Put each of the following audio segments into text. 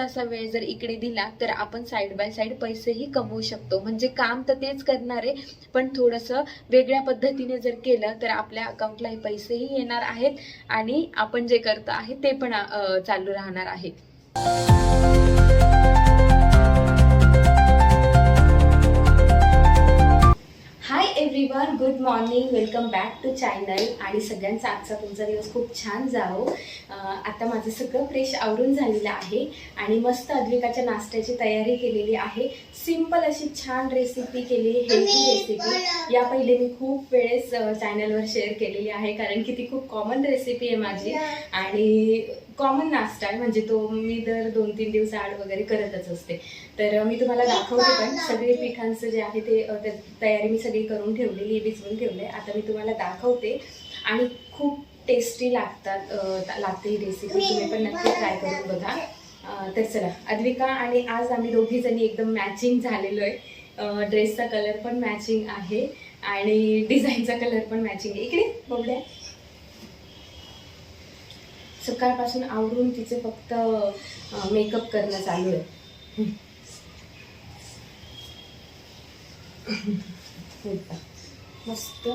थोडासा वेळ जर इकडे दिला तर आपण साईड बाय साईड पैसेही कमवू शकतो. म्हणजे काम तर तेच करणार आहे पण थोडंसं वेगळ्या पद्धतीने जर केलं तर आपल्या अकाउंटलाही पैसेही येणार आहेत आणि आपण जे करतो आहे ते पण चालू राहणार आहे. Hi good morning welcome back to channel आणि सगळ्यांचा आजचा तुमचा दिवस खूप छान जावो. आता माझं सगळं फ्रेश आवरून झालेलं आहे. आणि मस्त अद्विकाच्या नाश्त्याची तयारी केलेली आहे. सिंपल अशी छान रेसिपी केली हेल्दी रेसिपी या पहिले मी खूप वेळेस चॅनलवर शेअर केलेली आहे. कारण की ती खूप कॉमन रेसिपी आहे माझी. आणि कॉमन नाश्ता आहे. म्हणजे तो मी दर दोन तीन दिवस आड वगैरे करतच असते. तर मी तुम्हाला दाखवते पण. सगळे पिठांचं जे आहे ते तयारी मी सगळी करून ठेवलेली भिजवून ठेवले आता मी तुम्हाला दाखवते. आणि खूप टेस्टी लागतात लागते ही रेसिपी तुम्ही पण नक्की ट्राय करून बघा. तर चला अद्विका आणि आज आम्ही दोघी जणी एकदम मॅचिंग झालेलो आहे. ड्रेसचा कलर पण मॅचिंग आहे आणि डिझाईनचा कलर पण मॅचिंग आहे. इकडे बघूया सकाळपासून आवरून तिचे फक्त मेकअप करणं चालू आहे. हे. मस्त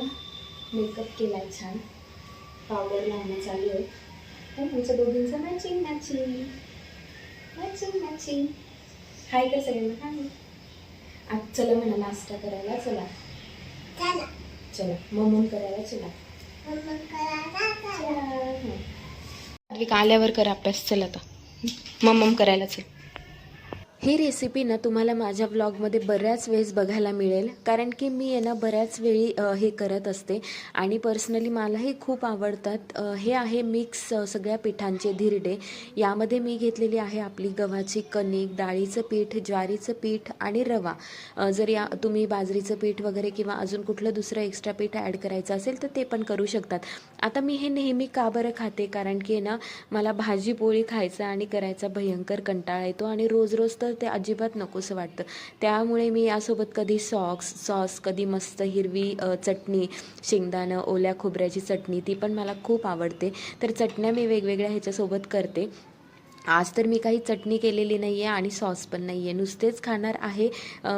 मेकअप केलाय छान. पावडर लावणं चालू आहे. तर तुमच्या दोघींचं matching matching matching matching hi का सगळ्यांना? हाय आज चला म्हणा नाश्ता करायला. चला. चला. ममून करायला चला. चला. आल्यावर कर अभ्यास चल आता. मम्मम करायला चल. ही रेसिपी ना तुम्हाला माझ्या ब्लॉगमध्ये बऱ्याच वेळेस बघायला मिळेल. कारण की मी आहे ना बऱ्याच वेळी हे करत असते. आणि पर्सनली मलाही खूप आवडतात. हे आहे मिक्स सगळ्या पिठांचे धिरडे. यामध्ये मी घेतलेली आहे आपली गव्हाची कणिक डाळीचं पीठ ज्वारीचं पीठ आणि रवा. जर या तुम्ही बाजरीचं पीठ वगैरे किंवा अजून कुठलं दुसरं एक्स्ट्रा पीठ ॲड करायचं असेल तर ते पण करू शकतात. आता मी हे नेहमी का बरं खाते? कारण की आहे ना मला भाजी पोळी खायचा आणि करायचा भयंकर कंटाळा येतो. आणि रोज रोज तर ते अजिबात नकोसं वाटतं. त्यामुळे मी यासोबत कधी सॉक्स सॉस कधी मस्त हिरवी चटणी शेंगदाणं ओल्या खोबऱ्याची चटणी ती पण मला खूप आवडते. तर चटण्या मी वेगवेगळ्या ह्याच्यासोबत करते. आज तर मी काही चटणी केलेली नाही आहे आणि सॉस पण नाही आहे नुसतेच खाणार आहे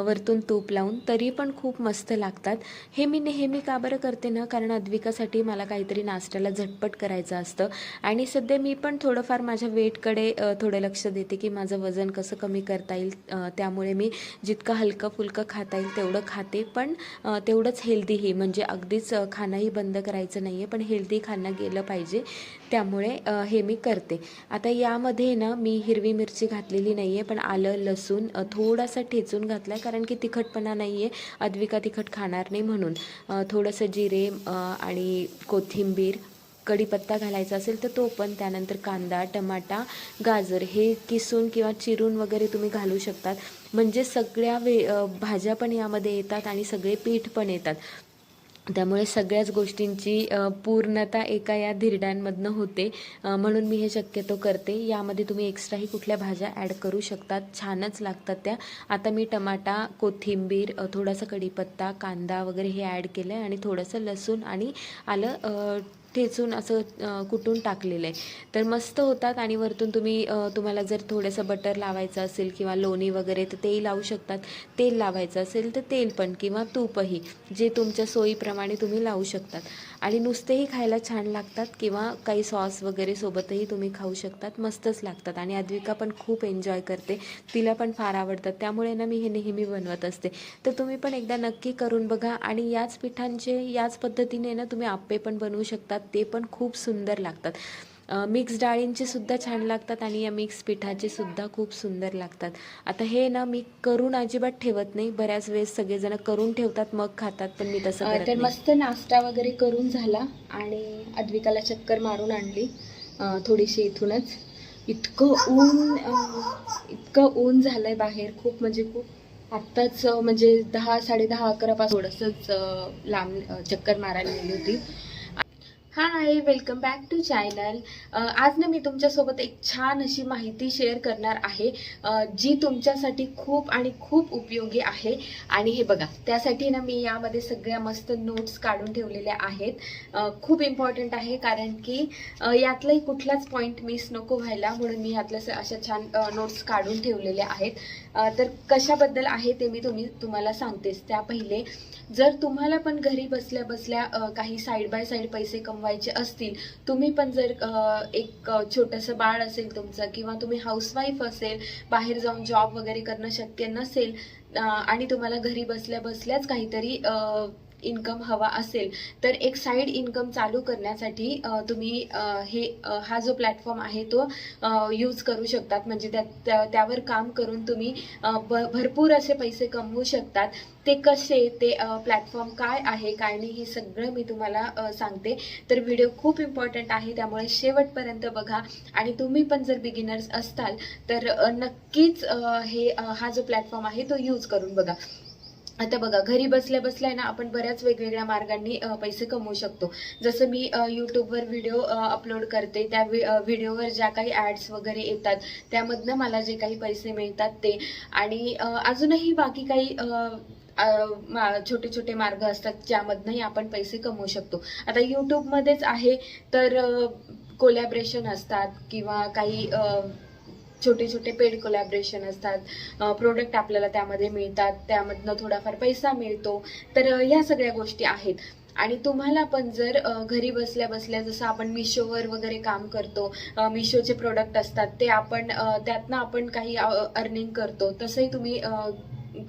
वरतून तूप लावून. तरी पण खूप मस्त लागतात. हे मी नेहमी का बरं करते ना? कारण अद्विकासाठी मला काहीतरी नाश्त्याला झटपट करायचं असतं. आणि सध्या मी पण थोडंफार माझ्या वेटकडे थोडं लक्ष देते की माझं वजन कसं कमी करता येईल. त्यामुळे मी जितकं हलकं फुलकं खाता येईल तेवढं खाते. पण तेवढंच हेल्दीही म्हणजे अगदीच खाणंही बंद करायचं नाही आहे पण हेल्दी खाणं गेलं पाहिजे. त्यामुळे हे मी करते. आता यामध्ये ना मी हिरवी मिरची घातलेली नाही आहे पण आलं लसूण थोडासा ठेचून घातला आहे कारण की तिखटपणा नाही आहे अद्विका तिखट खाणार नाही म्हणून. थोडंसं जिरे आणि कोथिंबीर कढीपत्ता घालायचा असेल तर तो पण त्यानंतर कांदा टमाटा गाजर हे किसून किंवा चिरून वगैरे तुम्ही घालू शकतात. म्हणजे सगळ्या वे भाज्या पण यामध्ये येतात आणि सगळे पीठ पण येतात. त्यामुळे सगळ्याच गोष्टींची पूर्णता एका या धिरड्यांमधनं होते. म्हणून मी हे शक्यतो करते. यामध्ये तुम्ही एक्स्ट्राही कुठल्या भाज्या ॲड करू शकतात? छानच लागतात त्या. आता मी टमाटा कोथिंबीर थोडासा कढीपत्ता कांदा वगैरे हे ॲड केलं आहे आणि थोडंसं लसूण आणि आलं ठेचून असं कुटून टाकलेलं आहे तर मस्त होतात आणि वरतून तुम्ही तुम्हाला जर थोडंसं बटर लावायचं असेल किंवा लोणी वगैरे तर तेही लावू शकतात. तेल लावायचं असेल तर तेल पण किंवा तूपही जे तुमच्या सोयीप्रमाणे तुम्ही लावू शकतात. आणि नुसतेही खायला छान लागतात किंवा काही सॉस वगैरे सोबतही तुम्ही खाऊ शकतात मस्तच लागतात. आणि अद्विका पण खूप एन्जॉय करते. तिला पण फार आवडतात. त्यामुळे ना मी हे नेहमी बनवत असते. तर तुम्ही पण एकदा नक्की करून बघा आणि याच पिठांचे याच पद्धतीने ना तुम्ही आप्पे पण बनवू शकतात. ते पण खूप सुंदर लागतात. मिक्स डाळींचे सुद्धा छान लागतात आणि या मिक्स पिठाचे सुद्धा खूप सुंदर लागतात. आता हे ना मी करून अजिबात ठेवत नाही. बऱ्याच वेळेस सगळेजण करून ठेवतात मग खातात पण मी तसं तर. मस्त नाश्ता वगैरे करून झाला आणि अद्विकाला चक्कर मारून आणली थोडीशी इथूनच. इतकं ऊन इतकं ऊन झालंय बाहेर. खूप म्हणजे खूप आत्ताच म्हणजे दहा साडे दहा अकरापासून थोडंसंच अं, लांब चक्कर मारायला गेली होती. Hi welcome back to channel आज ना मी तुमच्यासोबत एक छान अशी माहिती शेअर करणार आहे. जी तुमच्यासाठी खूप आणि खूप उपयोगी आहे. आणि हे बघा त्यासाठी ना मी यामध्ये सगळ्या मस्त नोट्स काढून ठेवलेल्या आहेत. खूप इम्पॉर्टंट आहे कारण की यातलाही कुठलाच पॉईंट मिस नको व्हायला. म्हणून मी यातल्या स- अशा छान नोट्स काढून ठेवलेल्या आहेत. तर कशाबद्दल आहे ते मी तुम्ही तुम्हाला सांगतेच. त्या पहिले जर तुम्हाला पण घरी बसल्या बसल्या काही साईड बाय साईड पैसे कमवायचे असतील. तुम्ही पण जर एक छोटंसं बाळ असेल तुमचं किंवा तुम्ही हाऊसवाईफ असेल बाहेर जाऊन जॉब वगैरे करणं शक्य नसेल आणि तुम्हाला घरी बसल्या बसल्याच काहीतरी इन्कम हवा असेल तर एक साईड इन्कम चालू करण्यासाठी तुम्ही हे हा जो प्लॅटफॉर्म आहे तो यूज करू शकतात. म्हणजे त्या- त्यावर काम करून तुम्ही भरपूर असे पैसे कमवू शकतात. ते कसे ते प्लॅटफॉर्म काय आहे काय नाही हे सगळं मी तुम्हाला सांगते. तर व्हिडिओ खूप इम्पॉर्टंट आहे त्यामुळे शेवटपर्यंत बघा. आणि तुम्ही पण जर बिगिनर्स असताल तर नक्कीच हे हा जो प्लॅटफॉर्म आहे तो यूज करून बघा. आता बघा घरी बसल्या बसल्या ना आपण बऱ्याच वेगवेगळ्या मार्गांनी पैसे कमवू शकतो. जसं मी यूट्यूबवर व्हिडिओ अपलोड करते त्या व्हि- व्हिडिओवर ज्या काही ॲड्स वगैरे येतात त्यामधनं मला जे काही पैसे मिळतात ते. आणि अजूनही बाकी काही मा- छोटे छोटे मार्ग असतात ज्यामधनंही आपण पैसे कमवू शकतो. आता यूट्यूबमध्येच आहे तर कोलॅबरेशन असतात किंवा काही छोटे छोटे पेड कोलॅबरेशन असतात प्रोडक्ट आपल्याला त्यामध्ये मिळतात. त्यामधनं थोडाफार पैसा मिळतो. तर ह्या सगळ्या गोष्टी आहेत. आणि तुम्हाला पण जर घरी बसल्या बसल्या जसं आपण मिशोवर वगैरे काम करतो मिशोचे प्रोडक्ट असतात ते आपण त्यातनं आपण काही अर्निंग करतो तसंही तुम्ही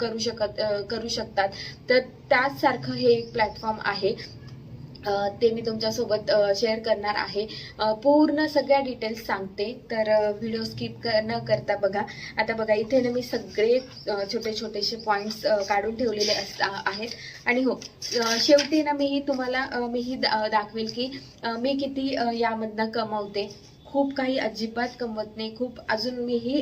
करू शकत करू शकतात. तर त्याचसारखं हे एक प्लॅटफॉर्म आहे. ते मी तुमच्यासोबत शेअर करणार आहे. पूर्ण सगळ्या डिटेल्स सांगते. तर व्हिडिओ स्किप न करता बघा. आता बघा इथे ना मी सगळे छोटे छोटेसे पॉईंट्स काढून ठेवलेले अस- आहेत. आणि हो शेवटी ना मीही तुम्हाला मीही दा- दाखवेल की मी किती यामधनं कमवते. खूप काही अजिबात कमवत नाही. खूप अजून मीही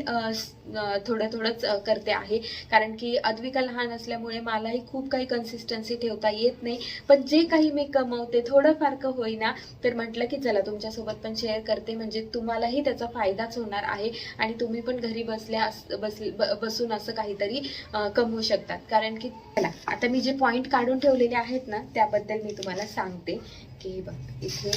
थोडं थोडंच करते आहे. कारण की अद्विका लहान असल्यामुळे मलाही खूप काही कन्सिस्टन्सी ठेवता येत नाही. पण जे काही मी कमवते थोडंफार का होईना तर म्हटलं की चला तुमच्यासोबत पण शेअर करते. म्हणजे तुम्हालाही त्याचा फायदाच होणार आहे. आणि तुम्ही पण घरी बसल्या बस बसून असं काहीतरी कमवू शकतात. कारण की चला आता मी जे पॉईंट काढून ठेवलेले आहेत ना त्याबद्दल मी तुम्हाला सांगते. की बघ इथे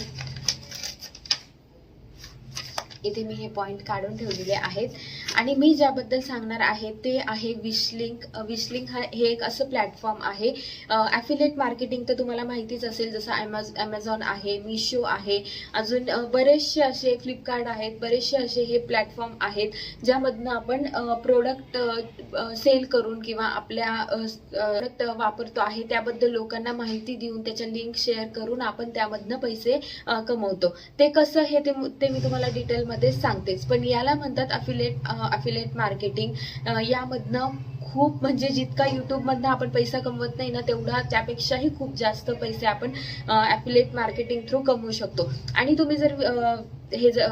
इथे मी हे पॉईंट काढून ठेवलेले आहेत. आणि मी ज्याबद्दल सांगणार आहे ते आहे विशलिंक विशलिंक हा हे एक असं प्लॅटफॉर्म आहे. ॲफिलेट मार्केटिंग तर तुम्हाला माहितीच असेल जसं ॲमेझ ॲमेझॉन आहे मिशो आहे. अजून बरेचसे असे फ्लिपकार्ट आहेत बरेचसे असे हे प्लॅटफॉर्म आहेत ज्यामधनं आपण प्रोडक्ट सेल करून किंवा आपल्या प्रोडक्ट वापरतो आहे त्याबद्दल लोकांना माहिती देऊन त्याच्या लिंक शेअर करून आपण त्यामधनं पैसे कमवतो. ते कसं हे ते ते मी तुम्हाला डिटेलमध्ये सांगतेच. पण याला म्हणतात अफिलेट अफिलेट मार्केटिंग यामधनं खूप म्हणजे जितका युट्यूबमधनं आपण पैसा कमवत नाही ना तेवढा त्यापेक्षाही खूप जास्त पैसे आपण ॲफिलेट मार्केटिंग थ्रू कमवू शकतो. आणि तुम्ही जर हे ज-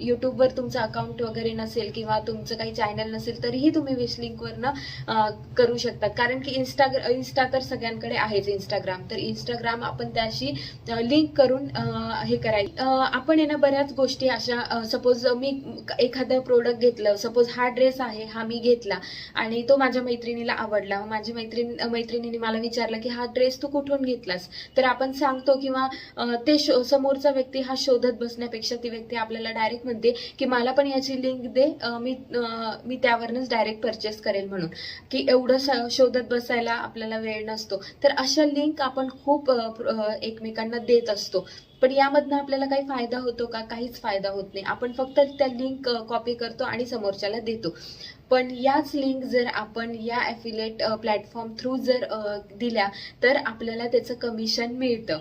युट्यूबवर तुमचं अकाउंट वगैरे नसेल किंवा तुमचं काही चॅनल नसेल तरीही तुम्ही विश लिंकवरनं करू शकता कारण की इंस्टा इन्स्टा तर सगळ्यांकडे आहेच इंस्टाग्राम तर इंस्टाग्राम आपण त्याशी लिंक करून हे करायचं. आपण आहे ना बऱ्याच गोष्टी अशा सपोज मी एखादं प्रोडक्ट घेतलं सपोज हा ड्रेस आहे हा मी घेतला आणि तो माझ्या मैत्रिणीला आवडला. माझी मैत्रीण मैत्रिणीने मला विचारलं की हा ड्रेस तू कुठून घेतलास? तर आपण सांगतो किंवा ते शो समोरचा व्यक्ती हा शोधत बसण्यापेक्षा ती व्यक्ती आपल्याला डायरेक्ट म्हणते की मला पण याची लिंक दे मी मी त्यावरनच डायरेक्ट परचेस करेल म्हणून. की एवढं स- शोधत बसायला आपल्याला वेळ नसतो. तर अशा लिंक आपण खूप एकमेकांना देत असतो. पण यामधनं आपल्याला काही फायदा होतो का? काहीच फायदा होत नाही. आपण फक्त त्या लिंक कॉपी करतो आणि समोरच्याला देतो. पण याच लिंक जर आपण या ॲफिलेट प्लॅटफॉर्म थ्रू जर दिल्या तर आपल्याला त्याचं कमिशन मिळतं.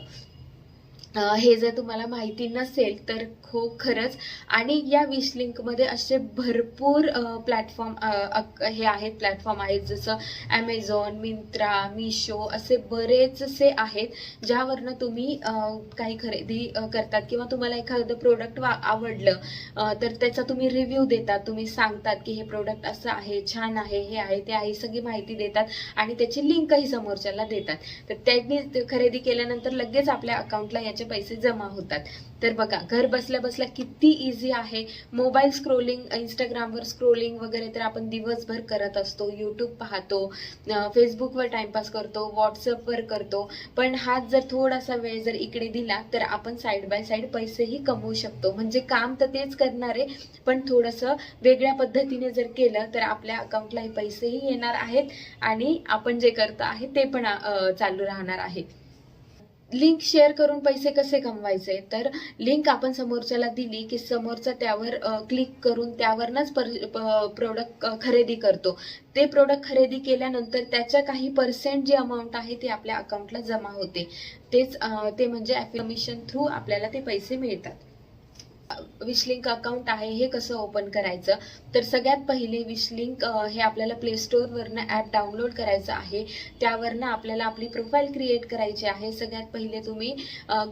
हे जर तुम्हाला माहिती नसेल तर खो खरंच. आणि या विश लिंकमध्ये असे भरपूर प्लॅटफॉर्म हे आहेत प्लॅटफॉर्म आहेत जसं ॲमेझॉन मिंत्रा मिशो असे बरेचसे आहेत ज्यावरनं तुम्ही काही खरेदी करतात किंवा तुम्हाला एखादं प्रोडक्ट आवडलं तर त्याचा तुम्ही रिव्ह्यू देतात. तुम्ही सांगतात की हे प्रोडक्ट असं आहे छान आहे हे आहे ते आहे सगळी माहिती देतात आणि त्याची लिंकही समोरच्याला देतात. तर त्यांनी खरेदी केल्यानंतर लगेच आपल्या अकाउंटला याचे त्याचे पैसे जमा होतात. तर बघा घर बसल्या बसल्या किती इझी आहे. मोबाईल स्क्रोलिंग इंस्टाग्रामवर स्क्रोलिंग वगैरे तर आपण दिवसभर करत असतो. यूट्यूब पाहतो फेसबुकवर टाइमपास करतो व्हॉट्सअपवर करतो. पण हाच जर थोडासा वेळ जर इकडे दिला तर आपण साईड बाय साईड पैसेही कमवू शकतो. म्हणजे काम तर तेच करणार आहे पण थोडंसं वेगळ्या पद्धतीने जर केलं तर आपल्या अकाउंटलाही पैसेही येणार आहेत आणि आपण जे करतो आहे ते पण चालू राहणार आहे. लिंक शेअर करून पैसे कसे कमवायचे? तर लिंक आपण समोरच्याला दिली की समोरचा त्यावर क्लिक करून त्यावरनच प्रोडक्ट खरेदी करतो. ते प्रोडक्ट खरेदी केल्यानंतर त्याच्या काही पर्सेंट जे अमाऊंट आहे ते आपल्या अकाउंटला जमा होते. तेच ते म्हणजे कमिशन थ्रू आपल्याला ते पैसे मिळतात. विशलिंक अकाउंट आहे हे कसं ओपन करायचं? तर सगळ्यात पहिले विशलिंक हे आपल्याला प्ले स्टोअरवरनं ॲप डाउनलोड करायचं आहे. त्यावरनं आपल्याला आपली प्रोफाईल क्रिएट करायची आहे. सगळ्यात पहिले तुम्ही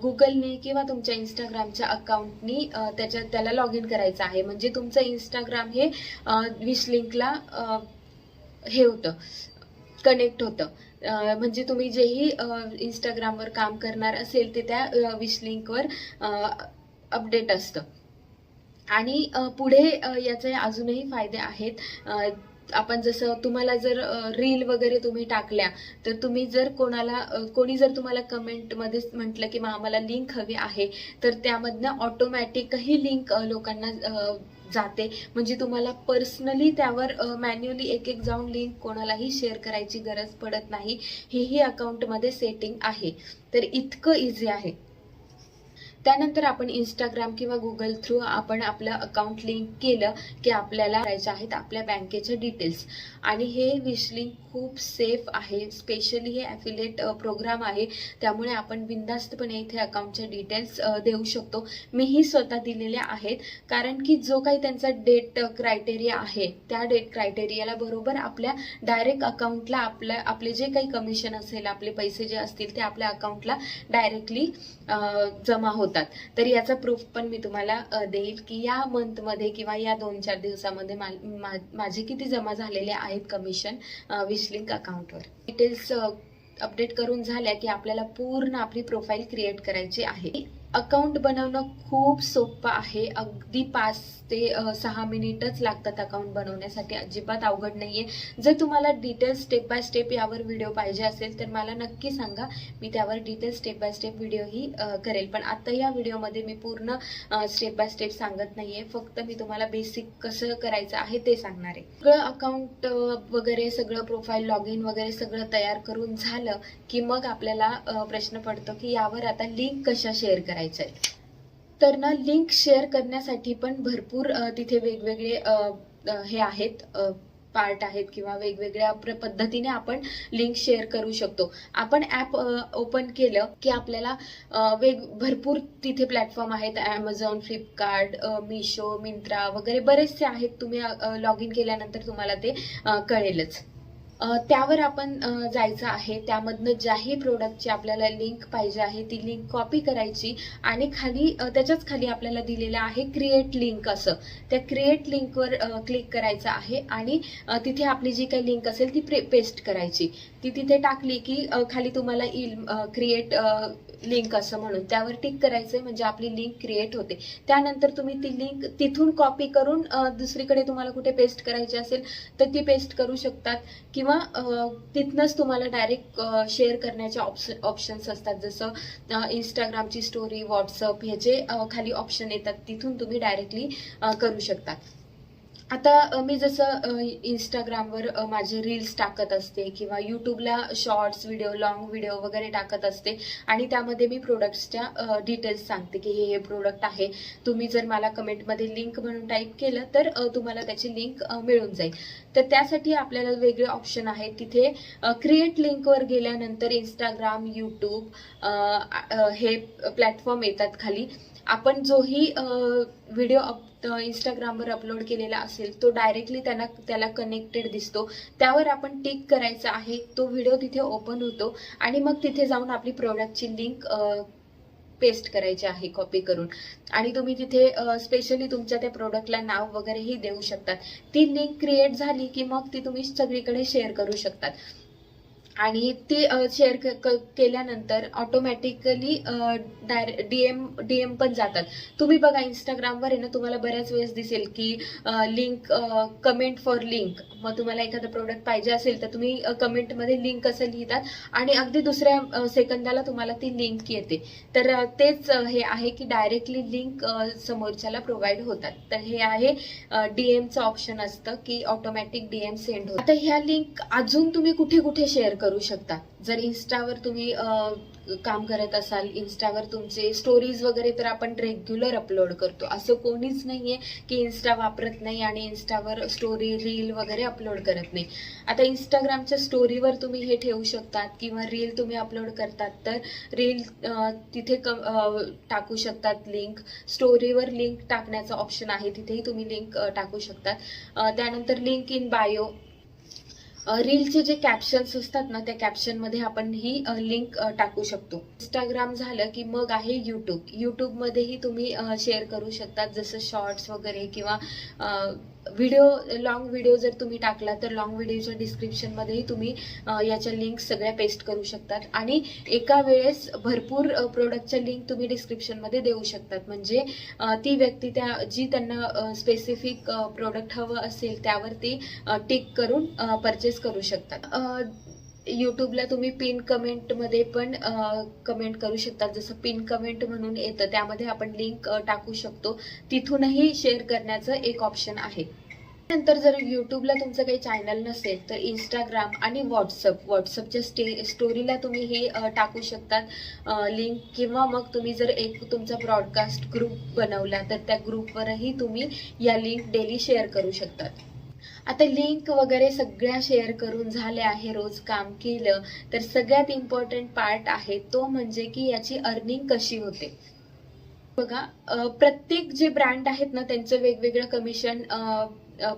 गुगलने किंवा तुमच्या इंस्टाग्रामच्या अकाउंटनी त्याच्यात त्याला लॉग इन करायचं आहे. म्हणजे तुमचं इंस्टाग्राम हे विशलिंकला हे होतं कनेक्ट होतं. म्हणजे तुम्ही जेही इंस्टाग्रामवर काम करणार असेल ते त्या विशलिंकवर अपडेट असतं. आणि पुढे याचे अजूनही फायदे आहेत. आपण जसं तुम्हाला जर रील वगैरे तुम्ही टाकल्या तर तुम्ही जर कोणाला कोणी जर तुम्हाला कमेंटमध्ये म्हटलं की मग आम्हाला लिंक हवी आहे तर त्यामधनं ऑटोमॅटिकही लिंक लोकांना जाते. म्हणजे तुम्हाला पर्सनली त्यावर मॅन्युअली एक एक जाऊन लिंक कोणालाही शेअर करायची गरज पडत नाही. हेही अकाउंटमध्ये सेटिंग आहे. तर इतकं इझी आहे. त्यानंतर आपण इंस्टाग्राम किंवा गुगल थ्रू आपण आपलं अकाउंट लिंक केलं की आपल्याला करायचे आहेत आपल्या बँकेचे डिटेल्स आणि हे विश लिंक खूप सेफ आहे. स्पेशली हे ॲफिलेट प्रोग्राम आहे. त्यामुळे आपण बिनधास्तपणे इथे अकाउंटचे डिटेल्स देऊ शकतो. मीही स्वतः दिलेल्या आहेत. कारण की जो काही त्यांचा डेट क्रायटेरिया आहे त्या डेट क्रायटेरियाला बरोबर आपल्या डायरेक्ट अकाउंटला आपल्या आपले जे काही कमिशन असेल आपले पैसे जे असतील ते आपल्या अकाउंटला डायरेक्टली जमा होतात. तर याचा प्रूफ पण मी तुम्हाला देईल की या मंथमध्ये किंवा या दोन चार दिवसामध्ये मा- मा- माझे किती जमा झालेले आहेत कमिशन विशलिंक अकाउंटवर डिटेल्स अपडेट करून झाल्या की आपल्याला पूर्ण आपली प्रोफाईल क्रिएट करायची आहे. अकाउंट बनवणं खूप सोपं आहे. अगदी पाच ते सहा मिनिटच लागतात अकाउंट बनवण्यासाठी. अजिबात अवघड नाहीये. जर तुम्हाला डिटेल्स स्टेप बाय स्टेप यावर व्हिडिओ पाहिजे असेल तर मला नक्की सांगा. मी त्यावर डिटेल्स स्टेप बाय स्टेप व्हिडिओही करेल. पण आता या व्हिडिओमध्ये मी पूर्ण स्टेप बाय स्टेप सांगत नाहीये. फक्त मी तुम्हाला बेसिक कसं करायचं आहे ते सांगणार आहे. सगळं अकाउंट वगैरे सगळं प्रोफाईल लॉग इन वगैरे सगळं तयार करून झालं की मग आपल्याला प्रश्न पडतो की यावर आता लिंक कशा शेअर करायच्या? आहेत तर ना लिंक शेअर करण्यासाठी पण भरपूर तिथे वेगवेगळे हे आहेत पार्ट आहेत किंवा वेगवेगळ्या पद्धतीने आपण लिंक शेअर करू शकतो. आपण ॲप ओपन केलं की आपल्याला वेग भरपूर तिथे प्लॅटफॉर्म आहेत. ॲमेझॉन फ्लिपकार्ट मिशो मिंत्रा वगैरे बरेचसे आहेत. तुम्ही लॉग इन केल्यानंतर तुम्हाला ते कळेलच. त्यावर आपण जायचं आहे. त्यामधनं ज्याही प्रोडक्टची आपल्याला लिंक पाहिजे आहे ती लिंक कॉपी करायची आणि खाली त्याच्याच खाली आपल्याला दिलेलं आहे क्रिएट लिंक असं. त्या क्रिएट लिंकवर क्लिक करायचं आहे आणि तिथे आपली जी काही लिंक असेल ती पेस्ट करायची. ती तिथे टाकली की खाली तुम्हाला येईल क्रिएट लिंक असं म्हणून. त्यावर टिक करायचं म्हणजे आपली लिंक क्रिएट होते. त्यानंतर तुम्ही ती लिंक तिथून कॉपी करून दुसरीकडे तुम्हाला कुठे पेस्ट करायची असेल तर ती पेस्ट करू शकतात. किंवा किंवा तिथनंच तुम्हाला डायरेक्ट शेअर करण्याचे ऑप्शन ऑप्शन्स असतात. जसं इंस्टाग्रामची स्टोरी व्हॉट्सअप ह्याचे खाली ऑप्शन येतात तिथून तुम्ही डायरेक्टली करू शकतात आता मी जसं इंस्टाग्रामवर माझे रील्स टाकत असते किंवा यूट्यूबला शॉर्ट्स व्हिडिओ लॉंग व्हिडिओ वगैरे टाकत असते आणि त्यामध्ये मी प्रोडक्ट्सच्या डिटेल्स सांगते की हे हे प्रोडक्ट आहे. तुम्ही जर मला कमेंटमध्ये लिंक म्हणून टाईप केलं तर तुम्हाला त्याची लिंक मिळून जाईल. तर त्यासाठी आपल्याला वेगळे ऑप्शन आहेत. तिथे क्रिएट लिंकवर गेल्यानंतर इंस्टाग्राम यूट्यूब हे प्लॅटफॉर्म येतात खाली. आपण जोही व्हिडिओ अप इंस्टाग्रामवर अपलोड केलेला असेल तो डायरेक्टली त्यांना त्याला कनेक्टेड दिसतो. त्यावर आपण टिक करायचा आहे तो व्हिडिओ तिथे ओपन होतो आणि मग तिथे जाऊन आपली प्रोडक्टची लिंक पेस्ट करायची आहे कॉपी करून. आणि तुम्ही तिथे स्पेशली तुमच्या त्या प्रोडक्टला नाव वगैरेही देऊ शकतात. ती लिंक क्रिएट झाली की मग ती तुम्ही सगळीकडे शेअर करू शकतात. आणि ते शेअर केल्यानंतर ऑटोमॅटिकली डायरेक्ट डीएम डीएम पण जातात. तुम्ही बघा इंस्टाग्रामवर आहे ना तुम्हाला बऱ्याच वेळेस दिसेल की लिंक कमेंट फॉर लिंक मग तुम्हाला एखादं प्रोडक्ट पाहिजे असेल तर तुम्ही कमेंटमध्ये लिंक असं लिहितात आणि अगदी दुसऱ्या सेकंदाला तुम्हाला ती लिंक येते. तर तेच हे आहे की डायरेक्टली लिंक समोरच्याला प्रोव्हाइड होतात. तर हे आहे डीएमचं ऑप्शन असतं की ऑटोमॅटिक डीएम सेंड होतं आता ह्या लिंक अजून तुम्ही कुठे कुठे शेअर करू शकता. जर इन्स्टावर तुम्ही काम करत असाल इन्स्टावर तुमचे स्टोरीज वगैरे तर आपण रेग्युलर अपलोड करतो. असं कोणीच नाहीये की इन्स्टा वापरत नाही आणि इन्स्टावर स्टोरी रील वगैरे अपलोड करत नाही. आता इंस्टाग्रामच्या स्टोरीवर तुम्ही हे ठेवू शकतात किंवा रील तुम्ही अपलोड करतात तर रील तिथे क टाकू शकतात लिंक स्टोरीवर लिंक टाकण्याचा ऑप्शन आहे तिथेही तुम्ही लिंक टाकू शकतात. त्यानंतर लिंक इन बायो रीलचे जे कॅप्शन्स असतात ना त्या कॅप्शनमध्ये आपण ही लिंक टाकू शकतो. इंस्टाग्राम झालं की मग आहे युट्यूब यूट्यूबमध्येही तुम्ही शेअर करू शकतात जसं शॉर्ट्स वगैरे किंवा व्हिडिओ लॉंग व्हिडिओ जर तुम्ही टाकला तर लॉंग व्हिडिओच्या डिस्क्रिप्शनमध्येही तुम्ही याच्या लिंक सगळ्या पेस्ट करू शकतात. आणि एका वेळेस भरपूर प्रोडक्टच्या लिंक तुम्ही डिस्क्रिप्शनमध्ये देऊ शकतात. म्हणजे ती व्यक्ती त्या जी त्यांना स्पेसिफिक प्रोडक्ट हवं असेल त्यावरती टिक करून परचेस करू शकतात. यूट्यूबला तुम्ही पिन कमेंटमध्ये पण कमेंट करू शकता. जसं पिन कमेंट म्हणून येतं त्यामध्ये आपण लिंक टाकू शकतो. तिथूनही शेअर करण्याचं एक ऑप्शन आहे. नंतर जर यूट्यूबला तुमचं काही चॅनल नसेल तर इंस्टाग्राम आणि व्हॉट्सअप व्हॉट्सअपच्या स्टे स्टोरीला तुम्ही हे टाकू शकतात. लिंक किंवा मग तुम्ही जर एक तुमचा ब्रॉडकास्ट ग्रुप बनवला तर त्या ग्रुपवरही तुम्ही या लिंक डेली शेअर करू शकतात. आता लिंक वगैरे सगळ्या शेअर करून झाल्या आहे रोज काम केलं तर सगळ्यात इम्पॉर्टंट पार्ट आहे तो म्हणजे की याची अर्निंग कशी होते. बघा प्रत्येक जे ब्रँड आहेत ना त्यांचं वेगवेगळं कमिशन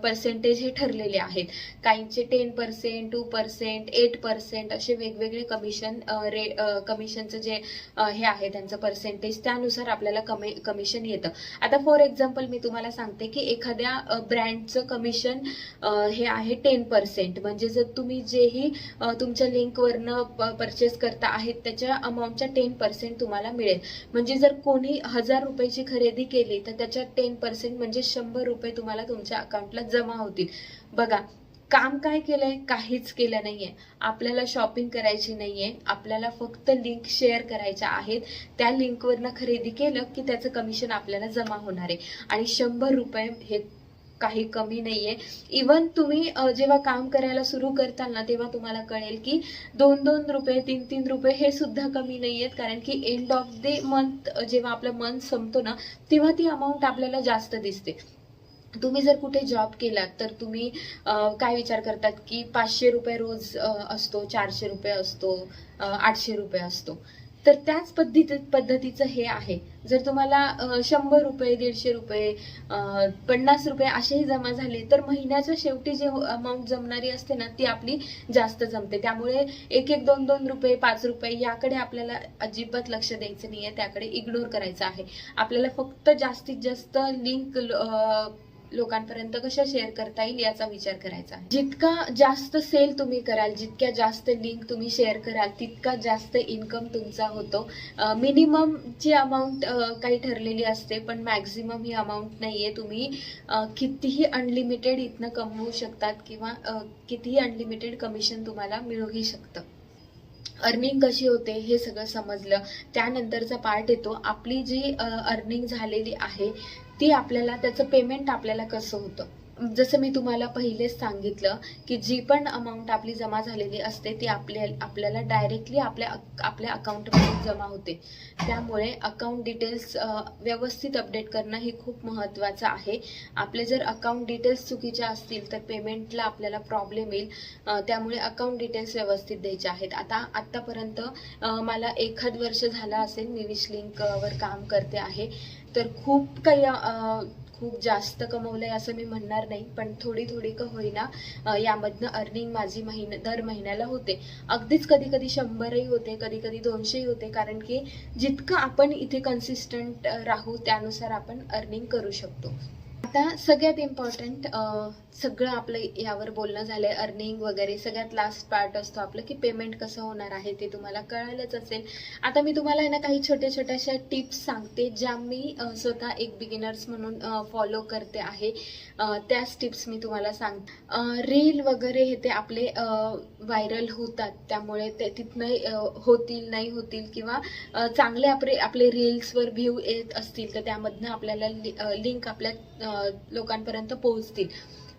पर्सेंटेज हे ठरलेले आहेत. काहींचे ten percent two percent eight percent असे वेगवेगळे कमिशन रे कमिशनचं जे हे आहे त्यांचं पर्सेंटेज त्यानुसार आपल्याला कमी कमिशन येतं. आता फॉर एक्झाम्पल मी तुम्हाला सांगते की एखाद्या ब्रँडचं कमिशन हे आहे टेन पर्सेंट म्हणजे जर तुम्ही जेही तुमच्या लिंकवरनं परचेस करता आहेत त्याच्या अमाऊंटच्या टेन पर्सेंट तुम्हाला मिळेल. म्हणजे जर कोणी हजार रुपयाची खरेदी केली तर त्याच्या टेन पर्सेंट म्हणजे शंभर रुपये तुम्हाला तुमच्या अकाउंटला जमा होतील. बघा काम काय केलंय? काहीच केलं नाहीये. आपल्याला शॉपिंग करायची नाहीये. आपल्याला फक्त लिंक शेअर करायच्या आहेत. त्या लिंकवरनं खरेदी केलं की त्याचं कमिशन आपल्याला जमा होणार आहे. आणि शंभर रुपये हे काही कमी नाहीये. इवन तुम्ही जेव्हा काम करायला सुरू करताल ना तेव्हा तुम्हाला कळेल की दोन दोन रुपये तीन तीन रुपये हे सुद्धा कमी नाही आहेत कारण की एंड ऑफ द मंथ जेव्हा आपलं मंथ संपतो ना तेव्हा ती अमाऊंट आपल्याला जास्त दिसते. तुम्ही जर कुठे जॉब केलात तर तुम्ही काय विचार करतात की पाचशे रुपये रोज असतो चारशे रुपये असतो आठशे रुपये असतो. तर त्याच पद्धती पद्धतीचं हे आहे. जर तुम्हाला शंभर रुपये दीडशे रुपये पन्नास रुपये असेही जमा झाले तर महिन्याच्या शेवटी जे अमाऊंट जमणारी असते ना ती आपली जास्त जमते. त्यामुळे एक एक दोन दोन रुपये पाच रुपये याकडे आपल्याला अजिबात लक्ष द्यायचं नाहीये. त्याकडे इग्नोर करायचं आहे. आपल्याला फक्त जास्तीत जास्त लिंक लोकांपर्यंत कशा शेअर करता येईल याचा विचार करायचा जितका जास्त सेल तुम्ही कराल जितक्या जास्त लिंक तुम्ही शेअर कराल तितका जास्त इन्कम तुमचा होतो. मिनिममची अमाऊंट काही ठरलेली असते पण मॅक्झिमम ही अमाऊंट नाही आहे तुम्ही कितीही अनलिमिटेड इथनं कमवू शकतात किंवा कितीही अनलिमिटेड कमिशन तुम्हाला मिळूही शकतं. अर्निंग कशी होते हे सगळं समजलं. त्यानंतरचा पार्ट येतो. आपली जी अर्निंग झालेली आहे ती आपल्याला त्याचं पेमेंट आपल्याला कसं होतं? जसं मी तुम्हाला पहिलेच सांगितलं की जी पण अमाऊंट आपली जमा झालेली असते ती आपल्या आपल्याला डायरेक्टली आपल्या आपल्या अकाउंटमध्ये जमा होते. त्यामुळे अकाउंट डिटेल्स व्यवस्थित अपडेट करणं हे खूप महत्त्वाचं आहे. आपले जर अकाउंट डिटेल्स चुकीच्या असतील तर पेमेंटला आपल्याला प्रॉब्लेम येईल. त्यामुळे अकाउंट डिटेल्स व्यवस्थित द्यायचे आहेत. आता आत्तापर्यंत मला एखाद वर्ष झालं असेल मी विश लिंकवर काम करते आहे. तर खूप काही खूप जास्त कमवलंय असं मी म्हणणार नाही पण थोडी थोडी का होईना यामधनं अर्निंग माझी महिन दर महिन्याला होते. अगदीच कधी कधी शंभरही होते कधी कधी दोनशेही होते कारण की जितकं आपण इथे कन्सिस्टंट राहू त्यानुसार आपण अर्निंग करू शकतो. आता सगळ्यात इम्पॉर्टंट सगळं आपलं यावर बोलणं झालंय अर्निंग वगैरे सगळ्यात लास्ट पार्ट असतो आपलं की पेमेंट कसं होणार आहे ते तुम्हाला कळालंच असेल. आता मी तुम्हाला आहे ना काही छोट्या छोट्याशा टिप्स सांगते ज्या मी स्वतः एक बिगिनर्स म्हणून फॉलो करते आहे. त्याच टिप्स मी तुम्हाला सांग रील वगैरे हे ते आपले व्हायरल होतात. त्यामुळे ते तिथनं होतील नाही होतील किंवा चांगले आपले आपले रील्सवर व्ह्यू येत असतील तर त्यामधनं आपल्याला लिंक आपल्या लोकांपर्यंत पोहोचतील.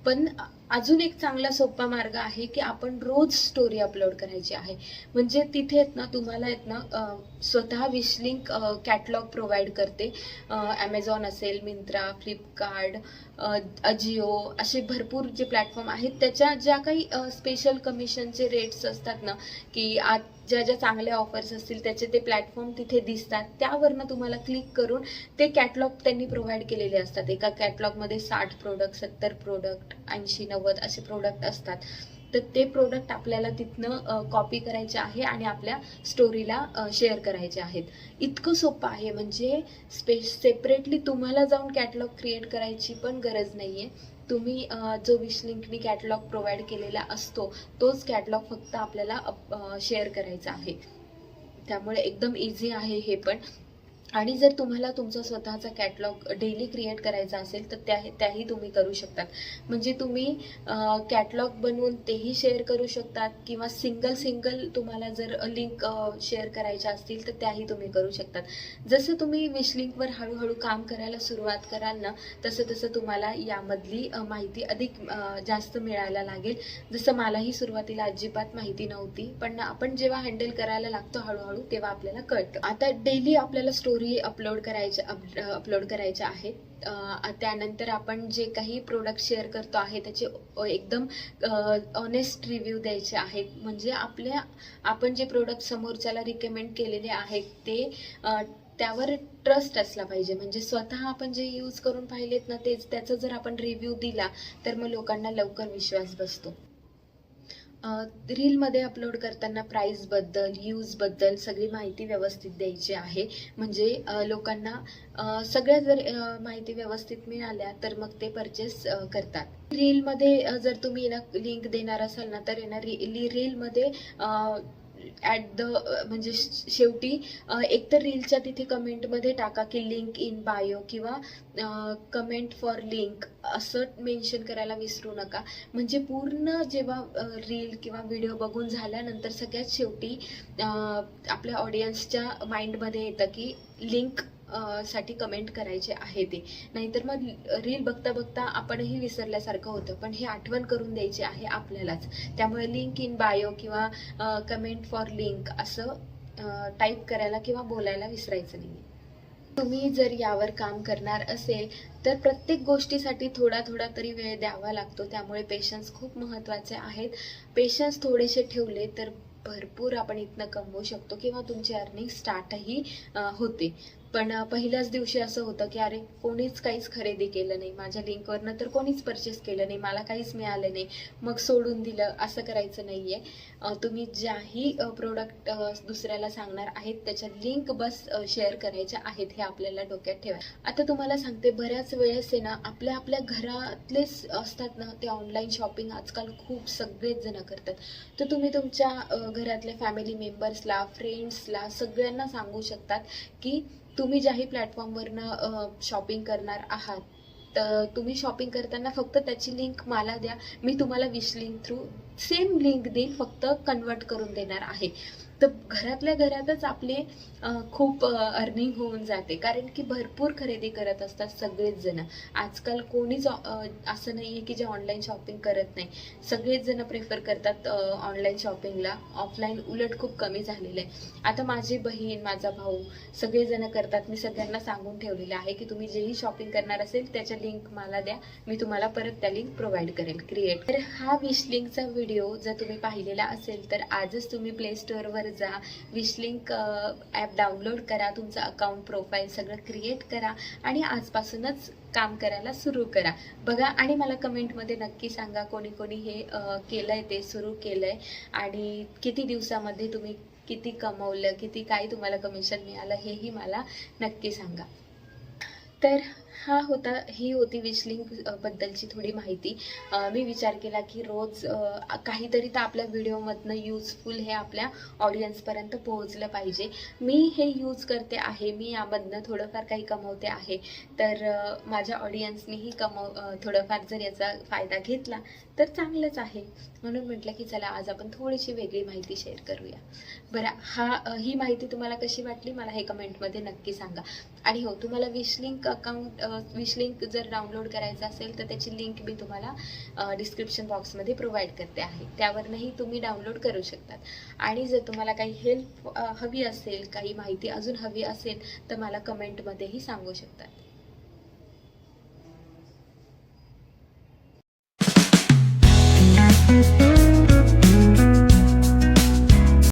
पण अजून एक चांगला सोपा मार्ग आहे की आपण रोज स्टोरी अपलोड करायची आहे. म्हणजे तिथे आहेत ना तुम्हाला आहेत ना स्वतः विशलिंक कॅटलॉग प्रोव्हाइड करते. ॲमेझॉन असेल मिंत्रा फ्लिपकार्ट अजिओ असे भरपूर जे प्लॅटफॉर्म आहेत त्याच्या ज्या काही स्पेशल कमिशनचे रेट्स असतात ना की आज ज्या ज्या चांगल्या ऑफर्स असतील त्याचे ते प्लॅटफॉर्म तिथे दिसतात. त्यावरनं तुम्हाला क्लिक करून ते कॅटलॉग त्यांनी प्रोव्हाइड केलेले असतात. एका कॅटलॉगमध्ये साठ प्रोडक्ट सत्तर प्रोडक्ट ऐंशी नव्वद असे प्रोडक्ट असतात. तर ते प्रोडक्ट आपल्याला तिथनं कॉपी करायचे आहे आणि आपल्या स्टोरीला शेअर करायचे आहेत. इतकं सोपं आहे. म्हणजे स्पेश सेपरेटली तुम्हाला जाऊन कॅटलॉग क्रिएट करायची पण गरज नाही आहे तुम्ही जो विश लिंकनी कॅटलॉग प्रोव्हाइड केलेला असतो तोच कॅटलॉग फक्त आपल्याला शेअर करायचा आहे. त्यामुळे एकदम इझी आहे हे पण. आणि जर तुम्हाला तुमचा स्वतःचा कॅटलॉग डेली क्रिएट करायचा असेल तर त्या त्याही तुम्ही करू शकतात. म्हणजे तुम्ही कॅटलॉग बनवून तेही शेअर करू शकतात किंवा सिंगल सिंगल तुम्हाला जर लिंक शेअर करायच्या असतील तर त्याही तुम्ही करू शकतात. जसं तुम्ही विशलिंकवर हळूहळू काम करायला सुरुवात कराल ना तसं तसं तुम्हाला यामधली माहिती अधिक जास्त मिळायला लागेल. जसं मलाही सुरुवातीला अजिबात माहिती नव्हती पण आपण जेव्हा हँडल करायला लागतो हळूहळू तेव्हा आपल्याला कळतं. आता डेली आपल्याला स्टोरी अपलोड करायच्या अपलोड करायच्या आहेत. त्यानंतर आपण जे काही प्रोडक्ट शेअर करतो आहे त्याचे एकदम ऑनेस्ट रिव्ह्यू द्यायचे आहेत. म्हणजे आपल्या आपण जे प्रोडक्ट समोरच्याला रिकमेंड केलेले आहेत ते त्यावर ट्रस्ट असला पाहिजे. म्हणजे स्वतः आपण जे यूज करून पाहिलेत ना तेच त्याचा जर आपण रिव्ह्यू दिला तर मग लोकांना लवकर विश्वास बसतो. रीलमध्ये अपलोड करताना प्राईजबद्दल यूजबद्दल सगळी माहिती व्यवस्थित द्यायची आहे. म्हणजे लोकांना सगळ्या जर माहिती व्यवस्थित मिळाल्या तर मग ते परचेस करतात. रीलमध्ये जर तुम्ही ना लिंक देणार असाल ना तर येणार री रीलमध्ये ॲट द म्हणजे श- शेवटी एकतर रीलच्या तिथे कमेंटमध्ये टाका की लिंक इन बायो किंवा कमेंट फॉर लिंक असं मेन्शन करायला विसरू नका. म्हणजे पूर्ण जेव्हा रील किंवा व्हिडिओ बघून झाल्यानंतर सगळ्यात शेवटी आपल्या ऑडियन्सच्या माइंडमध्ये येतं की लिंक साठी कमेंट करायचे आहे ते. नाहीतर मग रील बघता बघता आपणही विसरल्यासारखं होतं. पण हे आठवण करून द्यायची आहे आपल्यालाच. त्यामुळे लिंक इन बायो किंवा कमेंट फॉर लिंक असं टाईप करायला किंवा बोलायला विसरायचं नाही तुम्ही जर यावर काम करणार असेल तर प्रत्येक गोष्टीसाठी थोडा थोडा तरी वेळ द्यावा लागतो. त्यामुळे पेशन्स खूप महत्त्वाचे आहेत. पेशन्स थोडेसे ठेवले तर भरपूर आपण इथनं कमवू शकतो किंवा तुमची अर्निंग स्टार्टही होते. पण पहिल्याच दिवशी असं होतं की अरे कोणीच काहीच खरेदी केलं नाही. माझ्या लिंकवरनं तर कोणीच परचेस केलं नाही. मला काहीच मिळालं नाही. मग सोडून दिलं. असं करायचं नाही आहे तुम्ही ज्याही प्रोडक्ट दुसऱ्याला सांगणार आहेत त्याच्या लिंक बस शेअर करायच्या आहेत हे आपल्याला डोक्यात ठेवा. आता तुम्हाला सांगते बऱ्याच वेळेस आहे ना आपल्या आपल्या घरातलेच असतात ना ते ऑनलाईन शॉपिंग आजकाल खूप सगळेच जण करतात. तर तुम्ही तुमच्या घरातल्या फॅमिली मेंबर्सला फ्रेंड्सला सगळ्यांना सांगू शकतात की तुम्ही ज्याही प्लॅटफॉर्मवरनं शॉपिंग करणार आहात तर तुम्ही शॉपिंग करताना फक्त त्याची लिंक मला द्या. मी तुम्हाला wish link through same link देईल फक्त कन्वर्ट करून देणार आहे. तर घरातल्या घरातच आपले खूप अर्निंग होऊन जाते. कारण की भरपूर खरेदी करत असतात सगळेच जण. आजकाल कोणीच असं नाही आहे की जे ऑनलाईन शॉपिंग करत नाही. सगळेच जण प्रेफर करतात ऑनलाईन शॉपिंगला ऑफलाईन उलट खूप कमी झालेलं आहे. आता माझी बहीण माझा भाऊ सगळेजण करतात. मी सगळ्यांना सांगून ठेवलेलं आहे की तुम्ही जेही शॉपिंग करणार असेल त्याच्या लिंक मला द्या. मी तुम्हाला परत त्या लिंक प्रोव्हाइड करेल. क्रिएट तर हा विश लिंकचा व्हिडिओ जर तुम्ही पाहिलेला असेल तर आजच तुम्ही प्ले स्टोअरवर जा विशलिंक ॲप डाउनलोड करा तुमचं अकाउंट प्रोफाईल सगळं क्रिएट करा आणि आजपासूनच काम करायला सुरू करा. बघा आणि मला कमेंटमध्ये नक्की सांगा कोणी कोणी हे केलं केलंय ते सुरू केलंय आणि किती दिवसामध्ये तुम्ही किती कमवलं किती काय तुम्हाला कमिशन मिळालं हेही मला नक्की सांगा. तर हा होता ही होती विशलिंक बद्दलची थोडी माहिती. मी विचार केला की रोज काहीतरी तर आपल्या व्हिडिओमधनं यूजफुल हे आपल्या ऑडियन्सपर्यंत पोहोचलं पाहिजे. मी हे यूज करते आहे मी यामधनं थोडंफार काही कमवते आहे. तर माझ्या ऑडियन्सनीही कमव थोडंफार जर याचा फायदा घेतला तर चांगलंच आहे. म्हणून म्हटलं की चला आज आपण थोडीशी वेगळी माहिती शेअर करूया. बरं हा ही माहिती तुम्हाला कशी वाटली? मला हे कमेंटमध्ये नक्की सांगा. आणि हो तुम्हाला विशलिंक अकाउंट विशलिंक जर डाउनलोड करायचं असेल तर त्याची लिंक मी तुम्हाला डिस्क्रिप्शन बॉक्समध्ये प्रोव्हाइड करते आहे. त्यावरूनही तुम्ही डाउनलोड करू शकतात. आणि जर तुम्हाला काही हेल्प हवी असेल काही माहिती अजून हवी असेल तर मला कमेंटमध्येही सांगू शकतात. thank you